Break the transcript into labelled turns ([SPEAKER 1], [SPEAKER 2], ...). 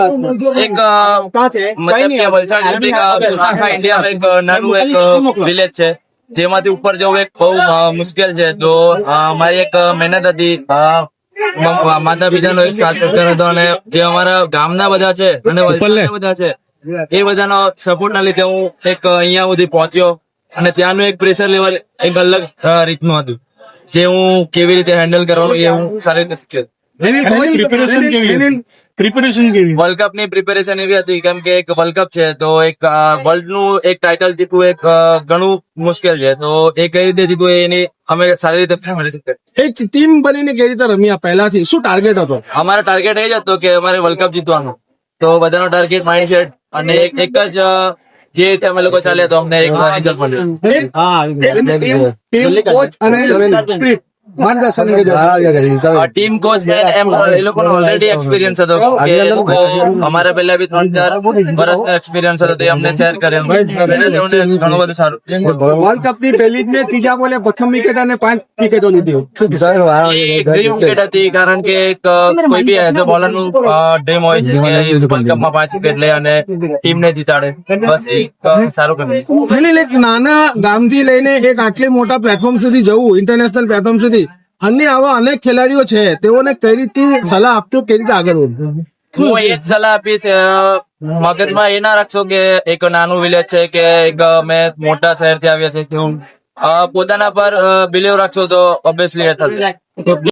[SPEAKER 1] એક મતલબ કે વલસાડ વિશાખા ઇન્ડિયામાં એક નાનું એક વિલેજ છે. જેમાંથી ઉપર જવું એક બહુ મુશ્કેલ છે. તો મારી એક મહેનત હતી. માતા પિતાનો એક સાથ સહકાર હતો અને જે અમારા ગામના બધા છે અને બધા છે એ બધાનો સપોર્ટ ના લીધે હું એક અહિયાં અહીંયા સુધી પહોંચ્યો. અને ત્યાંનું એક પ્રેશર લેવલ એક અલગ રીતનું હતું. જે હું કેવી રીતે હેન્ડલ કરવાનું એ હું સારી રીતે શીખ્યો.
[SPEAKER 2] પ્રિપેરેશન કેવી
[SPEAKER 1] વર્લ્ડ કપની પ્રિપેરેશન એવી હતી કેમ કે એક વર્લ્ડ કપ છે તો એક વર્લ્ડનું એક ટાઇટલ જીતવું એક ઘણું મુશ્કેલ છે. તો એ કઈ રીતે જીતવું એની અમે સારી રીતે
[SPEAKER 2] એક ટીમ બનીને કેવી રીતે રમ્યા પહેલાથી? શું ટાર્ગેટ હતો?
[SPEAKER 1] અમારો ટાર્ગેટ એ જ હતો કે અમારે વર્લ્ડ કપ જીતવાનું. તો બધાનો ટાર્ગેટ માઇન્ડસેટ અને એક જ જે રીતે અમે લોકો ચાલ્યા તો અમને એક રિઝલ્ટ મળ્યું.
[SPEAKER 2] કોચ અને માર્ગદર્શન
[SPEAKER 1] ટીમ કોચ એમ એ લોકોનો ઓલરેડી એક્સપિરિયન્સ હતો. કે અમારા પહેલા બી ત્રણ ચાર વર્ષનો એક્સપિરિયન્સ હતો તો અમને શેર કરે ઘણું બધું સારું.
[SPEAKER 2] વર્લ્ડ કપની પહેલી જ ત્રીજા બોલે પ્રથમ વિકેટ અને પાંચ વિકેટો લીધી.
[SPEAKER 1] ડ્રીમ વિકેટ હતી કારણ કે કોઈ બી એઝ અ બોલરનું? ડ્રીમ હોય છે કે વર્લ્ડ કપમાં પાંચ વિકેટ લે અને ટીમને જીતાડે. બસ એ સારું કર્યું
[SPEAKER 2] એક નાના ગામથી લઈને એક આટલી મોટા પ્લેટફોર્મ સુધી જવું ઇન્ટરનેશનલ પ્લેટફોર્મ સુધી અન્ય આવા અનેક ખેલાડીઓ છે તેઓને કઈ રીતે સલાહ આપશો કઈ રીતે આગળ વધવું?
[SPEAKER 1] હું એ જ સલાહ આપીશ મગજમાં એ ના રાખશો કે એક નાનું વિલેજ છે કે એક અમે મોટા શહેરથી આવ્યા છે અ, પોતાના પર બિલીવ રાખશો તો ઓબ્વિયસલી એ થશે.